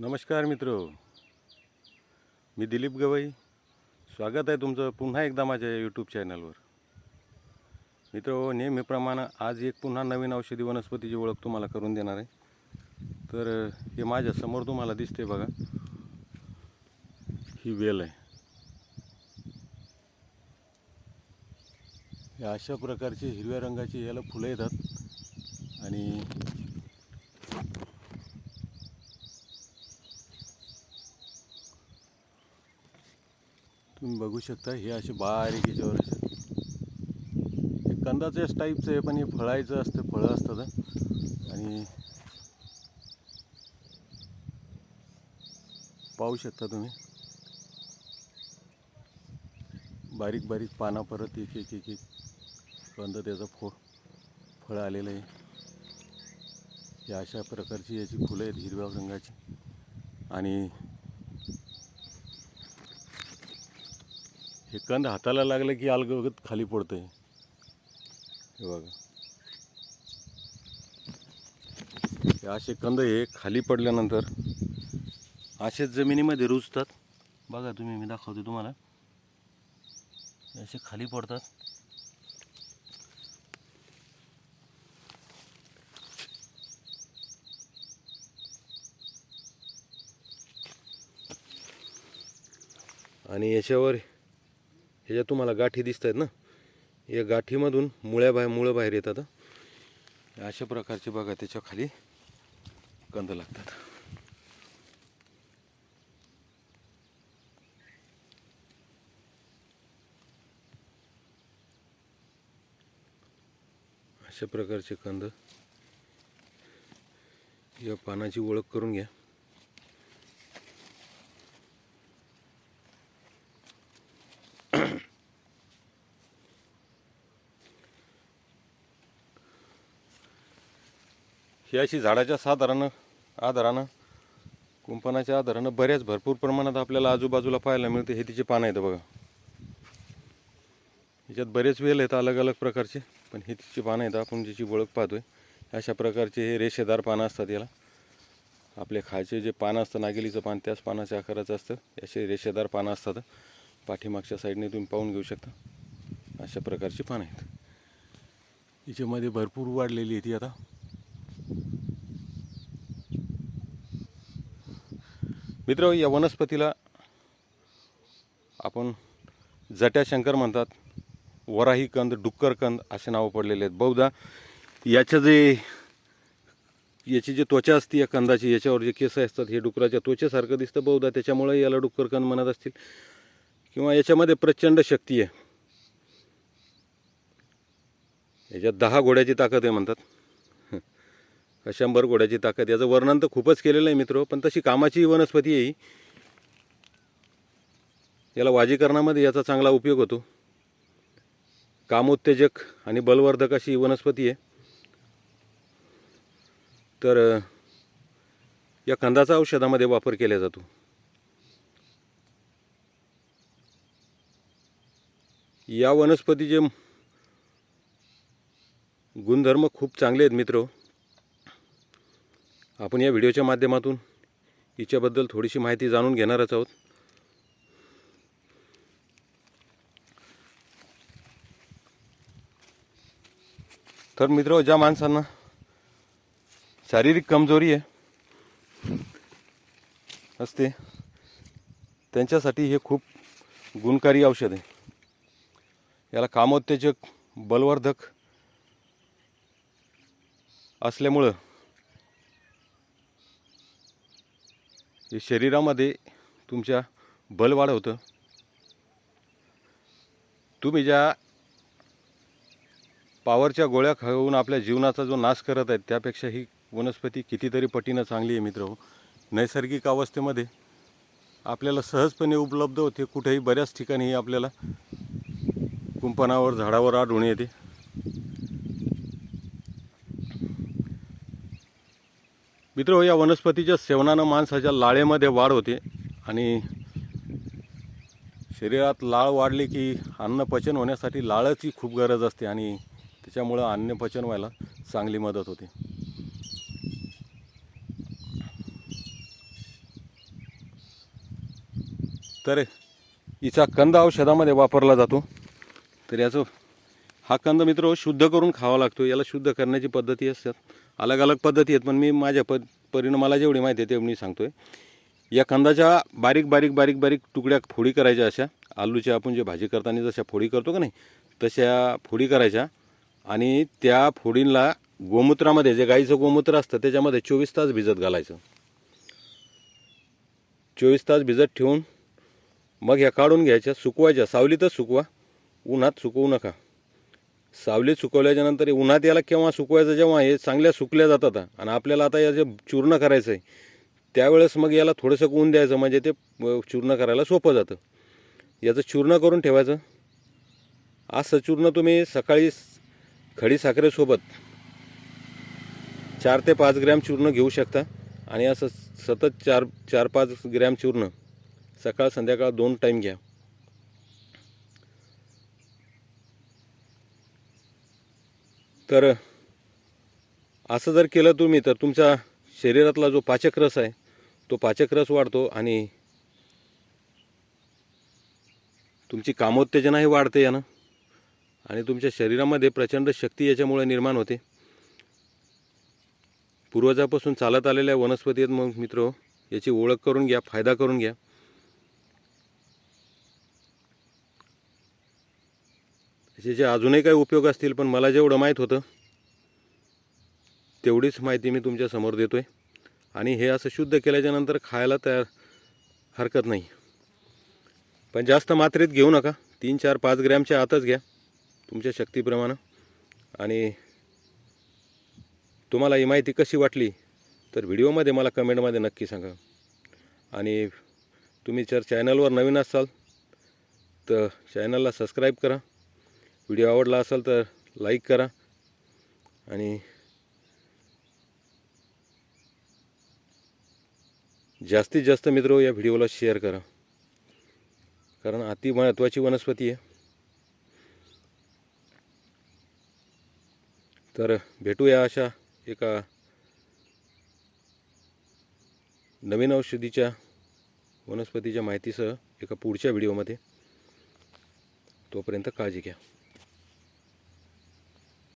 नमस्कार मित्र. मी दिलीप गवई. स्वागत आहे तुमचं पुन्हा एकदा माझ्या यूट्यूब चॅनलवर मित्र नेहमीप्रमाणे आज एक पुन्हा नवीन औषधी वनस्पतीची ओळख तुम्हाला करून देणार आहे. तर हे माझ्यासमोर तुम्हाला दिसते बघा. ही वेल आहे. या अशा प्रकारची हिरव्या रंगाची याला फुलं येतात. आणि तुम्ही बघू शकता हे असे बारीक याच्यावर असे हे कंदाच्याच टाईपचं आहे पण हे फळायचं असतं फळं असतात आणि पाहू शकता तुम्ही. बारीक बारीक पाना परत एक एक एक एक. कंद त्याचं फो फळ आलेलं आहे. या अशा प्रकारची याची फुलं आहेत हिरव्या रंगाची. आणि हे कंद हाताला लागलं की अलगत खाली पडतंय. हे बघा. हे असे कंद हे खाली पडल्यानंतर असेच जमिनीमध्ये रुजतात. बघा तुम्ही मी दाखवतो तुम्हाला. असे खाली पडतात. आणि याच्यावर ह्याच्यात तुम्हाला गाठी दिसत आहेत ना? या गाठीमधून मुळ्या बाहेर मुळं बाहेर येतात अशा प्रकारचे बघा त्याच्याखाली कंद लागतात. अशा प्रकारचे कंद या पानाची ओळख करून घ्या. ही अशी झाडाच्या साधारण आधारानं कुंपणाच्या आधारानं बऱ्याच भरपूर प्रमाणात आपल्याला आजूबाजूला पाहायला मिळते. हे तिचे पानं आहेत बघा. याच्यात बरेच वेल आहेत अलग अलग प्रकारचे पण हे तिची पानं आहेत. आपण जिची ओळख पाहतोय अशा प्रकारचे हे रेषेदार पानं असतात याला. आपले खायचे जे पानं असतं नागेलीचं पान त्याच पानाच्या आकाराचं असतं. असे रेषेदार पानं असतात. पाठीमागच्या साईडने तुम्ही पाहून घेऊ शकता. अशा प्रकारची पानं आहेत. हिच्यामध्ये भरपूर वाढलेली आहे ती आता. मित्र या वनस्पतीला आपण जट्याशंकर म्हणतात. वराही कंद डुक्कर कंद असे नावं पडलेले आहेत. बहुधा याचं जे याची जी त्वचा असते या कंदाची याच्यावर जे केस असतात हे डुकराच्या त्वचेसारखं दिसतं. बहुधा त्याच्यामुळे याला डुक्कर कंद म्हणत असतील. किंवा याच्यामध्ये प्रचंड शक्ती आहे. याच्यात दहा घोड्याची ताकद आहे म्हणतात. शंभर घोड्याची ताकद याचं वर्णन तर खूपच केलेलं आहे मित्र पण तशी कामाची वनस्पती आहे याला वाजीकरणामध्ये याचा चांगला उपयोग होतो. कामोत्तेजक आणि बलवर्धक अशी वनस्पती आहे. तर या कंदाचा औषधामध्ये वापर केला जातो. या वनस्पतीचे गुणधर्म खूप चांगले आहेत मित्र आपण या व्हिडिओच्या माध्यमातून हिच्याबद्दल थोडीशी माहिती जाणून घेणारच आहोत. तर मित्र ज्या माणसांना शारीरिक कमजोरी आहे असते त्यांच्यासाठी हे खूप गुणकारी औषध आहे. याला कामोत्तेजक बलवर्धक असल्यामुळं हे शरीरामध्ये तुमच्या बल वाढवतं तुम्ही ज्या पावरच्या गोळ्या खाऊन आपल्या जीवनाचा जो नाश करत आहेत त्यापेक्षा ही वनस्पती कितीतरी पटीनं चांगली आहे मित्र हो. नैसर्गिक अवस्थेमध्ये आपल्याला सहजपणे उपलब्ध होते कुठेही बऱ्याच ठिकाणी आपल्याला कुंपणावर झाडावर आढळून येते. मित्र या वनस्पतीच्या सेवनानं माणसाच्या लाळेमध्ये वाढ होते आणि शरीरात लाळ वाढली की अन्न पचन होण्यासाठी लाळची खूप गरज असते आणि त्याच्यामुळं अन्न पचन व्हायला चांगली मदत होते. तर हिचा कंद औषधामध्ये वापरला जातो. तर याचं हा कंद मित्र शुद्ध करून खावा लागतो. याला शुद्ध करण्याची पद्धती असतात. अलग अलग पद्धती आहेत पण मी माझ्या प परीनं मला जेवढी माहिती आहे तेवढी मी आहे या कंदाच्या बारीक बारीक बारीक बारीक तुकड्या फोडी करायच्या अशा. आलूच्या आपण जे भाजी करताना जशा फोडी करतो का नाही तशा फोडी करायच्या. आणि त्या फोडींना गोमूत्रामध्ये जे गाईचं गोमूत्र असतं त्याच्यामध्ये चोवीस तास भिजत घालायचं. चोवीस तास भिजत ठेवून मग ह्या काढून घ्यायच्या सुकवायच्या. सावलीतच सुकवा. उन्हात सुकवू नका. सावलीत सुकवल्याच्यानंतर उन्हात याला केव्हा सुकवायचं जेव्हा हे चांगल्या सुकल्या जातात. आणि आपल्याला आता याचे चूर्ण करायचं आहे त्यावेळेस मग याला थोडंसं ऊन द्यायचं म्हणजे ते चूर्ण करायला सोपं जातं. याचं चूर्ण करून ठेवायचं. असं चूर्ण तुम्ही सकाळी खडी साखरेसोबत चार ते पाच ग्रॅम चूर्ण घेऊ शकता. आणि असं सतत चार चार पाच ग्रॅम चूर्ण सकाळ संध्याकाळ दोन टाईम घ्या. तर असं जर केलं तुम्ही तर तुमच्या शरीरातला जो पाचक रस आहे तो पाचक रस वाढतो आणि तुमची कामोत्तेजनाही वाढते यानं. आणि तुमच्या शरीरामध्ये प्रचंड शक्ती याच्यामुळे निर्माण होते. पूर्वजापासून चालत आलेल्या वनस्पती आहेत मग मित्र याची ओळख करून घ्या फायदा करून घ्या. त्याचे जे अजूनही काही उपयोग असतील पण मला जेवढं माहीत होतं तेवढीच माहिती मी तुमच्यासमोर आहे आणि हे असं शुद्ध केल्याच्यानंतर खायला तयार हरकत नाही. पण जास्त मात्रेत घेऊ नका. तीन चार पाच ग्रॅमच्या आतच घ्या तुमच्या शक्तीप्रमाणे. आणि तुम्हाला ही माहिती कशी वाटली तर व्हिडिओमध्ये मला कमेंटमध्ये नक्की सांगा. आणि तुम्ही जर चॅनलवर नवीन असाल तर चॅनलला सबस्क्राईब करा. व्हिडिओ आवडला असेल तर लाईक करा आणि जास्तीत जास्त मित्र या व्हिडिओला शेअर करा. कारण अति महत्त्वाची वनस्पती आहे. तर भेटूया अशा एका नवीन औषधीच्या वनस्पतीच्या माहितीसह एका पुढच्या व्हिडिओमध्ये. तोपर्यंत काळजी घ्या.